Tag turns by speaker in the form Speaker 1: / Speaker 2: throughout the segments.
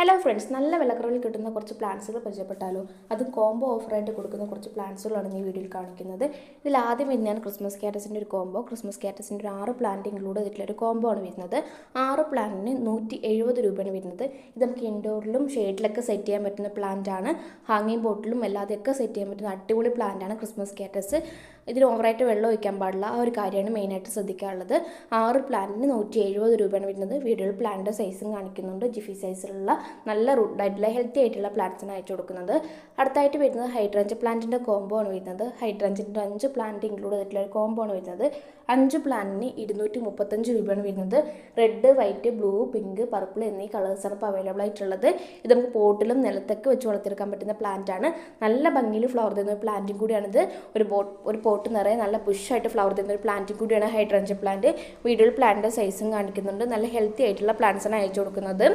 Speaker 1: Hello friends നല്ല വിലക്കുറവിൽ കിട്ടുന്ന കുറച്ച് പ്ലാന്റ്സുകൾ പരിചയപ്പെട്ടാലോ? അത് കോംബോ ഓഫറായിട്ട് കൊടുക്കുന്ന കുറച്ച് പ്ലാന്റ്സുകളാണ് ഈ വീഡിയോയിൽ കാണിക്കുന്നത്. ഇതിൽ ആദ്യം വരുന്നതാണ് ക്രിസ്മസ് കാറ്റസിന്റെ ഒരു കോംബോ ക്രിസ്മസ് കാറ്റസിന്റെ ഒരു ആറ് പ്ലാന്റ് ഇൻക്ലൂഡ് ചെയ്തിട്ടുള്ള ഒരു കോംബോ ആണ് വരുന്നത്. ആറ് പ്ലാന്റിന് നൂറ്റി എഴുപത് രൂപയാണ് വരുന്നത്. ഇത് നമുക്ക് ഇൻഡോറിലും ഷെയ്ഡിലൊക്കെ സെറ്റ് ചെയ്യാൻ പറ്റുന്ന പ്ലാന്റ് ആണ്. ഹാങ്ങിങ് ബോട്ടിലും എല്ലാതെയൊക്കെ സെറ്റ് ചെയ്യാൻ പറ്റുന്ന അടിപൊളി പ്ലാന്റ് ആണ് ക്രിസ്മസ് കാറ്റസ് ഇതിൽ ഓവറായിട്ട് വെള്ളം ഒഴിക്കാൻ പാടില്ല. ആ ഒരു കാര്യമാണ് മെയിനായിട്ട് ശ്രദ്ധിക്കാനുള്ളത്. ആറ് പ്ലാന്റിന് നൂറ്റി എഴുപത് രൂപയാണ് വരുന്നത്. വീഡിയോയിൽ പ്ലാന്റിന്റെ സൈസും കാണിക്കുന്നുണ്ട്. ജിഫി സൈസിലുള്ള നല്ല റൂഡായിട്ടുള്ള ഹെൽത്തി ആയിട്ടുള്ള പ്ലാന്റ്സിന് അയച്ചു കൊടുക്കുന്നത്. അടുത്തായിട്ട് വരുന്നത് ഹൈഡ്രഞ്ച് പ്ലാന്റിന്റെ കോംബോ ആണ് വരുന്നത്. ഹൈഡ്രഞ്ചിന്റെ അഞ്ച് പ്ലാന്റ് ഇൻക്ലൂഡ് ചെയ്തിട്ടുള്ള ഒരു കോംബോ ആണ് വരുന്നത്. അഞ്ച് പ്ലാന്റിന് ഇരുന്നൂറ്റി മുപ്പത്തഞ്ച് രൂപയാണ് വരുന്നത്. Red white blue pink purple എന്നീ കളേഴ്സാണ് ഇപ്പോൾ അവൈലബിൾ ആയിട്ടുള്ളത്. ഇത് നമുക്ക് പോട്ടിലും നിലത്തൊക്കെ വെച്ച് വളർത്തിയെടുക്കാൻ പറ്റുന്ന പ്ലാന്റ് ആണ്. നല്ല ഭംഗിയിൽ ഫ്ലവർ തരുന്ന ഒരു പ്ലാന്റും കൂടിയാണിത്. ഒരു ബോട്ട് ഒരു പോട്ട് നിറയെ നല്ല ബുഷായിട്ട് ഫ്ലവർ തരുന്ന ഒരു പ്ലാന്റും കൂടിയാണ് ഹൈഡ്രഞ്ച പ്ലാന്റ് വീഡിയോയിൽ പ്ലാന്റിന്റെ സൈസും കാണിക്കുന്നുണ്ട്. നല്ല ഹെൽത്തി ആയിട്ടുള്ള പ്ലാന്റ്സാണ് അയച്ചു കൊടുക്കുന്നത്.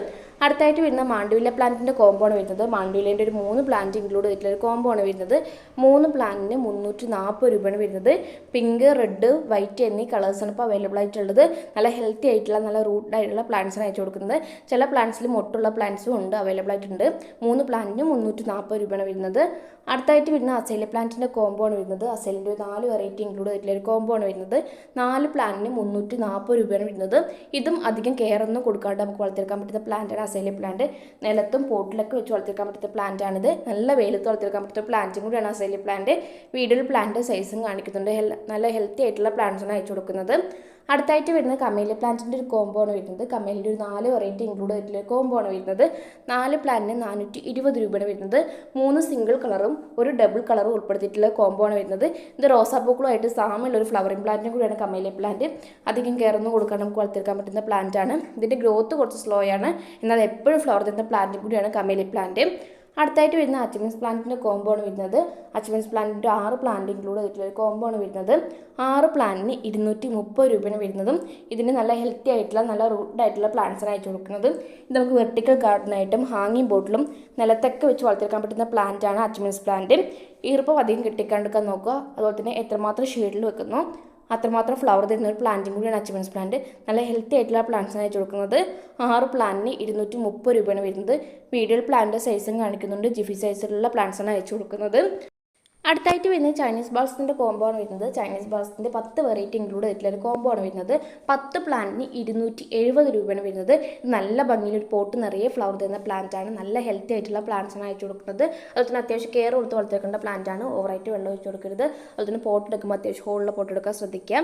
Speaker 1: അടുത്തായിട്ട് വരുന്ന മാണ്ടുവില പ്ലാന്റിന്റെ കോമ്പോ ആണ് വരുന്നത്. മാണ്ടുവിലേന്റെ ഒരു മൂന്ന് പ്ലാന്റ് ഇൻക്ലൂഡ് ചെയ്തിട്ടുള്ള ഒരു കോമ്പോ ആണ് വരുന്നത്. മൂന്ന് പ്ലാന്റിന് മുന്നൂറ്റി നാൽപ്പത് രൂപയാണ് വരുന്നത്. പിങ്ക് റെഡ് വൈറ്റ് എന്നീ കളേഴ്സാണ് ഇപ്പോൾ അവൈലബിൾ ആയിട്ടുള്ളത്. നല്ല ഹെൽത്തി ആയിട്ടുള്ള നല്ല റൂട്ട് ആയിട്ടുള്ള പ്ലാന്റ്സാണ് അയച്ചു കൊടുക്കുന്നത്. ചില പ്ലാന്റ്സിൽ മൊട്ടുള്ള പ്ലാന്റ്സും ഉണ്ട് അവൈലബിൾ ആയിട്ടുണ്ട്. മൂന്ന് പ്ലാന്റിന് മുന്നൂറ്റി നാൽപ്പത് രൂപയാണ് വരുന്നത്. അടുത്തായിട്ട് വരുന്ന അസൈല പ്ലാന്റിന്റെ കോമ്പോ ആണ് വരുന്നത്. അസൈലിന്റെ ഒരു നാല് വെറൈറ്റി ഇൻക്ലൂഡ് ചെയ്തിട്ടുള്ള ഒരു കോംബോ ആണ് വരുന്നത്. നാല് പ്ലാന്റിന് മുന്നൂറ്റി നാൽപ്പത് രൂപയാണ് വരുന്നത്. ഇതും അധികം കെയർ ഒന്നും കൊടുക്കാണ്ട് നമുക്ക് വളർത്തിയെടുക്കാൻ പറ്റുന്ന പ്ലാന്റാണ് അസൈലി പ്ലാന്റ് നിലത്തും പോട്ടിലൊക്കെ വെച്ച് വളർത്തിയെടുക്കാൻ പറ്റുന്ന പ്ലാന്റാണിത് നല്ല വെയിലത്ത് വളർത്തിയെടുക്കാൻ പറ്റുന്ന പ്ലാന്റും കൂടിയാണ് അസൈലി പ്ലാന്റ് വീഡിയോയിൽ പ്ലാന്റ് സൈസും കാണിക്കുന്നുണ്ട്. നല്ല ഹെൽത്തി ആയിട്ടുള്ള പ്ലാന്റ്സാണ് അയച്ചു കൊടുക്കുന്നത്. അടുത്തായിട്ട് വരുന്നത് കമേലിയ പ്ലാന്റിന്റെ ഒരു കോംബോ ആണ് വരുന്നത്. കമേലിന്റെ ഒരു നാല് വെറൈറ്റി ഇൻക്ലൂഡ് ആയിട്ടുള്ള കോംബോ ആണ് വരുന്നത്. നാല് പ്ലാന്റിന് നാനൂറ്റി ഇരുപത് രൂപയാണ് വരുന്നത്. മൂന്ന് സിംഗിൾ കളറും ഒരു ഡബിൾ കളറും ഉൾപ്പെടുത്തിയിട്ടുള്ള കോംബോ ആണ് വരുന്നത്. ഇത് റോസാപ്പൂക്കളുമായിട്ട് സാമ്യമുള്ള ഒരു ഫ്ലവറിംഗ് പ്ലാന്റിനും കൂടിയാണ് കമേലിയ പ്ലാന്റ് അധികം കയറുന്നു കൊടുക്കാൻ നമുക്ക് വളർത്തിയെടുക്കാൻ പറ്റുന്ന പ്ലാന്റ് ആണ്. ഇതിന്റെ ഗ്രോത്ത് കുറച്ച് സ്ലോ ആണ്. എന്നാൽ എപ്പോഴും ഫ്ലവർ തരുന്ന പ്ലാന്റും കൂടിയാണ് കമേലിയ പ്ലാന്റ് അടുത്തായിട്ട് വരുന്ന അച്ചമിൻസ് പ്ലാന്റിന്റെ കോംബോ ആണ് വരുന്നത്. അച്ചമിൻസ് പ്ലാന്റിന്റെ ആറ് പ്ലാന്റ് ഇൻക്ലൂഡ് ചെയ്തിട്ടുള്ള ഒരു കോംബോ ആണ് വരുന്നത്. ആറ് പ്ലാന്റിന് ഇരുന്നൂറ്റി മുപ്പത് രൂപയാണ് വരുന്നതും. ഇതിന് നല്ല ഹെൽത്തി ആയിട്ടുള്ള നല്ല റൂട്ട് ആയിട്ടുള്ള പ്ലാന്റ്സാണ് അയച്ചു കൊടുക്കുന്നത്. ഇത് നമുക്ക് വെർട്ടിക്കൽ ഗാർഡനായിട്ടും ഹാങ്ങിങ് ബോട്ടിലും നിലത്തൊക്കെ വെച്ച് വളർത്തിയെടുക്കാൻ പറ്റുന്ന പ്ലാന്റ് ആണ് അച്ചുമൻസ് പ്ലാന്റ്. ഈർപ്പം അധികം കിട്ടിക്കാണ്ടിരിക്കാൻ നോക്കുക. അതുപോലെ തന്നെ എത്രമാത്രം ഷെയ്ഡിൽ വെക്കുന്നു. അത്രമാത്രം ഫ്ലവർ തരുന്ന ഒരു പ്ലാന്റും കൂടിയാണ് അച്ചുമൻസ് പ്ലാന്റ് നല്ല ഹെൽത്തി ആയിട്ടുള്ള പ്ലാന്റ്സ് അയച്ചു കൊടുക്കുന്നത്. ആറ് പ്ലാന്റിന് ഇരുന്നൂറ്റി മുപ്പത് രൂപയാണ് വരുന്നത്. വീഡിയോയിൽ പ്ലാന്റ് സൈസും കാണിക്കുന്നുണ്ട്. ജിഫി സൈസിലുള്ള പ്ലാന്റ്സാണ് അയച്ചു കൊടുക്കുന്നത്. അടുത്തായിട്ട് വരുന്നത് ചൈനീസ് ബാൾസിന്റെ കോംബോ ആണ് വരുന്നത്. ചൈനീസ് ബാൾസിന്റെ പത്ത് വെറൈറ്റി ഇൻക്ലൂഡ് ചെയ്തിട്ടുള്ള ഒരു കോംബോ ആണ് വരുന്നത്. പത്ത് പ്ലാന്റിന് ഇരുന്നൂറ്റി എഴുപത് രൂപയാണ് വരുന്നത്. നല്ല ഭംഗിയിൽ ഒരു പോട്ട് നിറയെ ഫ്ലവർ തരുന്ന പ്ലാന്റ് ആണ്. നല്ല ഹെൽത്തി ആയിട്ടുള്ള പ്ലാന്റ്സ് ആണ് അയച്ചു കൊടുക്കുന്നത്. അതുപോലെ തന്നെ അത്യാവശ്യം കെയർ കൊടുത്ത് വളർത്തിയേക്കേണ്ട പ്ലാന്റ് ആണ്. ഓവറായിട്ട് വെള്ളം ഒഴിച്ചു കൊടുക്കരുത്. അതുപോലെ തന്നെ പോട്ട് എടുക്കുമ്പോൾ അത്യാവശ്യം ഹോളിലെ പോട്ട് എടുക്കാൻ ശ്രദ്ധിക്കുക.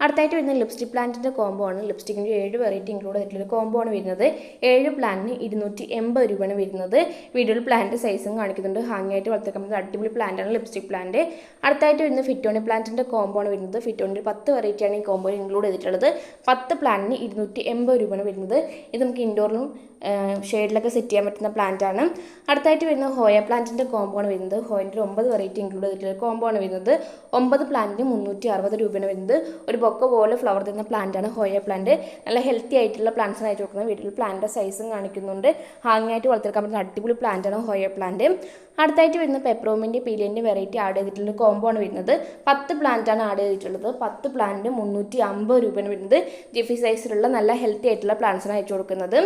Speaker 1: അടുത്തായിട്ട് വരുന്ന ലിപ്സ്റ്റിക് പ്ലാന്റിന്റെ കോംബോ ആണ്. ലിപ്സ്റ്റിക്കിന്റെ ഏഴ് വെറൈറ്റി ഇൻക്ലൂഡ് ചെയ്തിട്ടുള്ള കോംബോ ആണ് വരുന്നത്. ഏഴ് പ്ലാന്റിന് ഇരുന്നൂറ്റി എൺപത് രൂപയാണ് വരുന്നത്. വീഡിയോയിൽ പ്ലാന്റ് സൈസും കാണിക്കുന്നുണ്ട്. ഹാങ് ആയിട്ട് വളർത്തിക്കാൻ അടിപൊളി ആണ് ലിപ്സ്റ്റിക് പ്ലാന്റ് അടുത്തായിട്ട് വരുന്ന ഫിറ്റോണി പ്ലാന്റിന്റെ കോംബോ ആണ് വരുന്നത്. ഫിറ്റോണിന്റെ പത്ത് വെറൈറ്റിയാണ് ഈ കോംബോയിൽ ഇൻക്ലൂഡ് ചെയ്തിട്ടുള്ളത്. പത്ത് പ്ലാന്റിന് ഇരുന്നൂറ്റി എൺപത് രൂപയാണ് വരുന്നത്. ഇത് നമുക്ക് ഇൻഡോറിലും ഷെയ്ഡിലൊക്കെ സെറ്റ് ചെയ്യാൻ പറ്റുന്ന പ്ലാന്റ് ആണ്. അടുത്തായിട്ട് വരുന്ന ഹോയ പ്ലാന്റിന്റെ കോംബോ ആണ് വരുന്നത്. ഹോയിന്റെ ഒമ്പത് വെറൈറ്റി ഇൻക്ലൂഡ് ചെയ്തിട്ടുള്ള കോംബോ ആണ് വരുന്നത്. ഒമ്പത് പ്ലാന്റിന് മുന്നൂറ്റി അറുപത് രൂപയാണ് വരുന്നത്. ഒരു ബൊക്ക പോലെ ഫ്ലവർ തരുന്ന പ്ലാന്റ് ആണ് ഹോയ പ്ലാന്റ് നല്ല ഹെൽത്തി ആയിട്ടുള്ള പ്ലാന്റ്സ് ആയിട്ട് കൊടുക്കുന്നത് വീട്ടിൽ പ്ലാന്റിന്റെ സൈസും കാണിക്കുന്നുണ്ട്. ഹാങ് ആയിട്ട് വളർത്തിയെടുക്കാൻ പറ്റുന്ന അടിപൊളി പ്ലാന്റാണ് ഹോയ പ്ലാന്റ് അടുത്തായിട്ട് വരുന്ന പെപ്രോമിന്റെ പീലിയന്റെ വെറൈറ്റി ആഡ് ചെയ്തിട്ടുള്ള കോംബോ ആണ് വരുന്നത്. പത്ത് പ്ലാന്റാണ് ആഡ് ചെയ്തിട്ടുള്ളത്. പത്ത് പ്ലാന്റിന് മുന്നൂറ്റി അമ്പത് രൂപയാണ് വരുന്നത്. ജിഫി സൈസിലുള്ള നല്ല ഹെൽത്തി ആയിട്ടുള്ള പ്ലാന്റ്സാണ് അയച്ചു കൊടുക്കുന്നത്.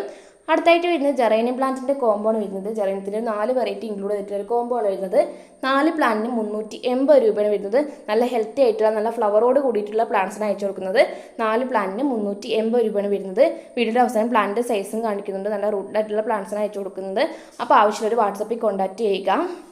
Speaker 1: അടുത്തായിട്ട് വരുന്നത് ജെറേനിയം പ്ലാന്റിന്റെ കോമ്പോ ആണ് വരുന്നത്. ജെറേനിയത്തിന്റെ നാല് വെറൈറ്റി ഇൻക്ലൂഡ് ചെയ്തിട്ടുള്ള കോംബോ ആണ് വരുന്നത്. നാല് പ്ലാന്റിന് മുന്നൂറ്റി എൺപത് രൂപയാണ് വരുന്നത്. നല്ല ഹെൽത്തി ആയിട്ടുള്ള നല്ല ഫ്ലവറോട് കൂടിയിട്ടുള്ള പ്ലാന്റ്സാണ് അയച്ചു കൊടുക്കുന്നത്. നാല് പ്ലാന്റിന് മുന്നൂറ്റി എൺപത് രൂപയാണ് വരുന്നത്. വീടിന്റെ അവസാനം പ്ലാന്റിന്റെ സൈസും കാണിക്കുന്നുണ്ട്. നല്ല റൂട്ടായിട്ടുള്ള പ്ലാന്റ്സാണ് അയച്ചു കൊടുക്കുന്നത്. അപ്പോൾ ആവശ്യമുള്ളവർ വാട്സപ്പിൽ കോൺടാക്റ്റ് ചെയ്യുക. tá?